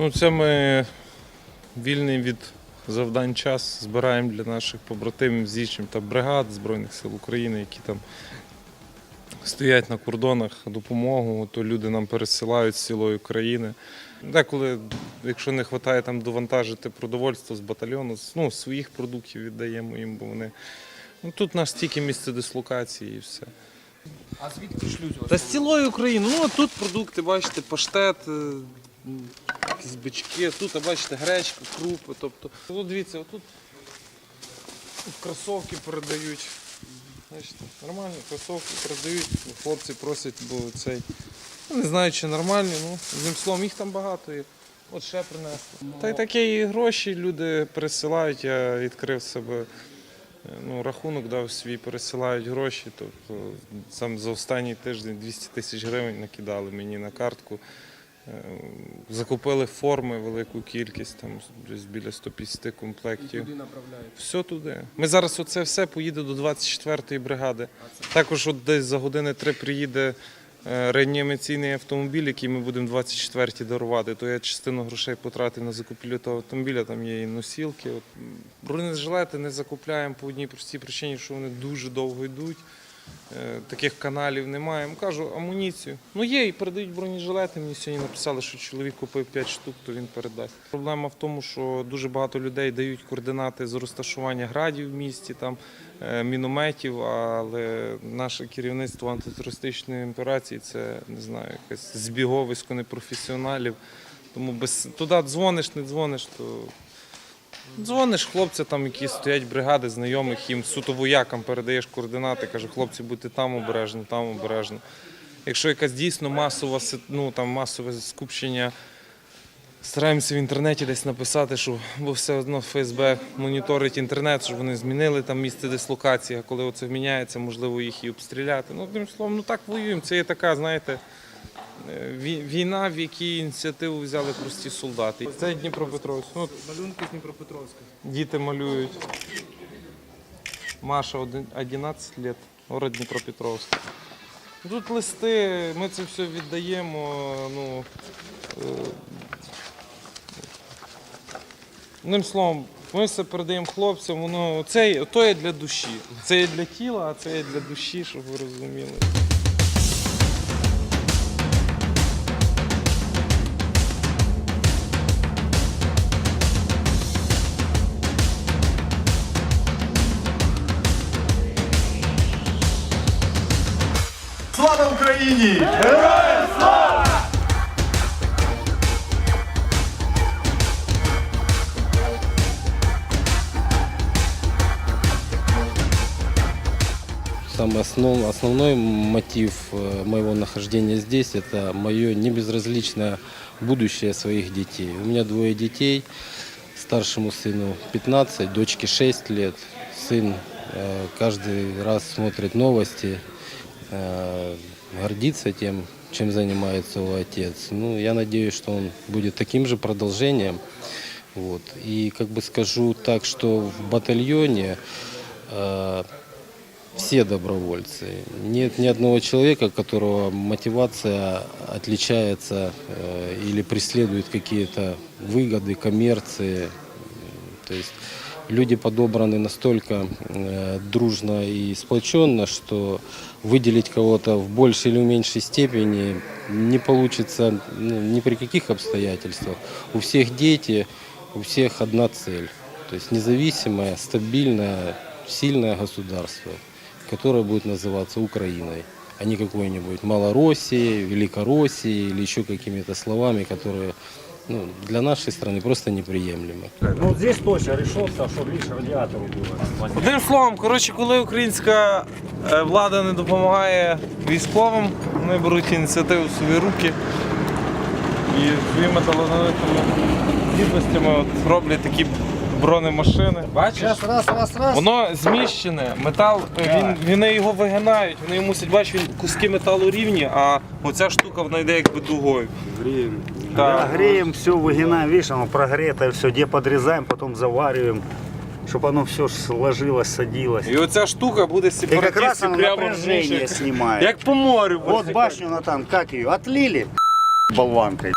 Ну, це ми вільний від завдань час збираємо для наших побратимів з іншим та бригад Збройних сил України, які там стоять на кордонах допомогу, то люди нам пересилають з цілої країни. Деколи, якщо не вистачає там довантажити продовольство з батальйону, ну, своїх продуктів віддаємо їм, бо вони. Ну, тут у нас тільки місце дислокації і все. А звідки шлють вас? Та з цілої України. Ну, а тут продукти, бачите, паштет, е, якісь бички, тут, бачите, гречка, крупи. Тобто, тут дивіться, отут кросовки передають. Бачите, нормально, кросовки передають, хлопці просять, бо цей. ну, Не знаю, чи нормальні, ну, одним словом, їх там багато. І от ще принесли. Та й такі гроші люди пересилають. Я відкрив себе ну, рахунок дав свій, пересилають гроші. Тобто сам за останній тиждень 200 тисяч гривень накидали мені на картку. Е, Закупили форми велику кількість, там десь біля 150 І комплектів. туди направляють. Все туди. Ми зараз оце все поїде до 24-ї бригади. Також от десь за години три приїде е, реанімаційний автомобіль, який ми будемо 24-й дарувати. То я частину грошей потратив на закупівлю того автомобіля, там є і носілки. Бронежилети не закупляємо по одній простій причині, що вони дуже довго йдуть. Е, Таких каналів немає. Я кажу, амуніцію. Ну є і передають бронежилети. Мені сьогодні написали, що чоловік купив 5 штук, то він передасть. Проблема в тому, що дуже багато людей дають координати з розташування градів в місті, там е, мінометів, але наше керівництво антитерористичної операції це не знаю, якесь збіговисько непрофесіоналів. Тому без туди дзвониш, не дзвониш, то Дзвониш хлопцям, там, які стоять бригади знайомих, їм суто воякам передаєш координати, каже, хлопці, будьте там обережно, там обережно. Якщо якась дійсно масова, ну, там, масове скупчення, стараємося в інтернеті десь написати, що бо все одно ФСБ моніторить інтернет, щоб вони змінили там місце дислокації, а коли оце міняється, можливо, їх і обстріляти. Ну, одним словом, ну так воюємо. Це є така, знаєте, війна, в якій ініціативу взяли прості солдати. Це Дніпропетровськ. Ну, Малюнки з Дніпропетровська. Діти малюють. Маша 11 років, город Дніпропетровськ. Тут листи, ми це все віддаємо. Ну, е, одним словом, ми все передаємо хлопцям, воно це то є для душі. Це є для тіла, а це є для душі, щоб ви розуміли. Слава Україні! Самый основ, основной мотив э, моего нахождения здесь – это мое небезразличное будущее своих детей. У меня двое детей. Старшему сыну 15, дочке 6 лет. Сын э, каждый раз смотрит новости, э, гордится тем, чем занимается его отец. Ну, я надеюсь, что он будет таким же продолжением. Вот. И как бы скажу так, что в батальоне э, все добровольцы. Нет ни одного человека, которого мотивация отличается э, или преследует какие-то выгоды, коммерции. То есть люди подобраны настолько э, дружно и сплоченно, что выделить кого-то в большей или меньшей степени не получится ну, ни при каких обстоятельствах. У всех дети, у всех одна цель. То есть независимое, стабильное, сильное государство, которое будет называться Украиной, а не какой-нибудь Малороссией, Великороссией или еще какими-то словами, которые ну, для нашей страны просто неприемлемы. Ну здесь точно решился, что лишь радиатору было. Одним словом, коротше, коли українська е, влада не допомагає військовим, вони беруть ініціативу в свої руки і своїми талановитими здібностями от роблять такі бронемашини. Бачиш? Сейчас раз, раз, раз. Воно зміщене, метал, е, він, вони його вигинають, вони його мусять бачити, він куски металу рівні, а оця штука вона йде якби дугою. Греем. Да. Да, греем, все выгинаем, видишь, оно прогретое, все, где подрезаем, потом завариваем, чтобы оно все сложилось, садилось. І оця штука буде И как раз сепаратистів оно прямо напряжение розумієш, снимает. як по морю. Вот буде. башню, Натан, как ее, отлили болванкой.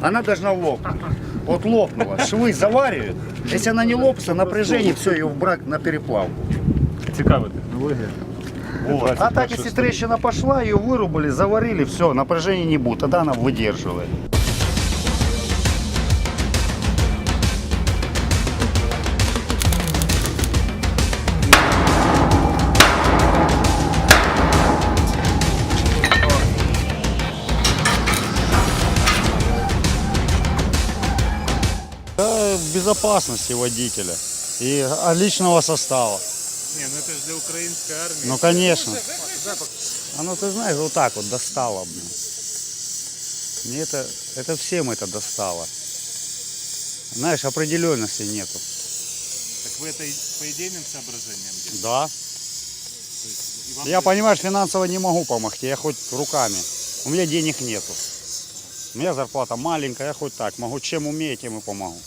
Она должна лопнуть. Вот лопнула. Швы заваривают. Если она не лопнется, напряжение, все, ее в брак на переплавку. Цікава технологія. Вот. А так, если трещина пошла, ее вырубали, заварили, все, напряжения не будет. Тогда она выдерживает. безопасности водителя и а, личного состава. Ні, ну це ж для української армії. Ну, конечно. А ну ты знаешь, вот так вот достало, блин. Мне это, это всем это достало. Знаешь, определенности нету. Так ви це по ідейним соображенням Да. Я, понимаешь, финансово не могу помогти, я хоть руками. У меня денег нету. У меня зарплата маленькая, я хоть так могу. Чем умею, тем и помогу.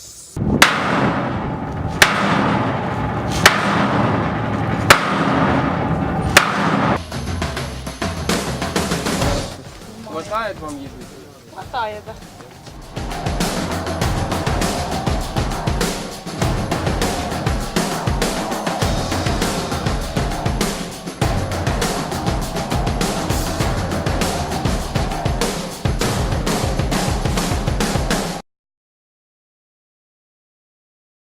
Хватає вам еды? Хватає, да.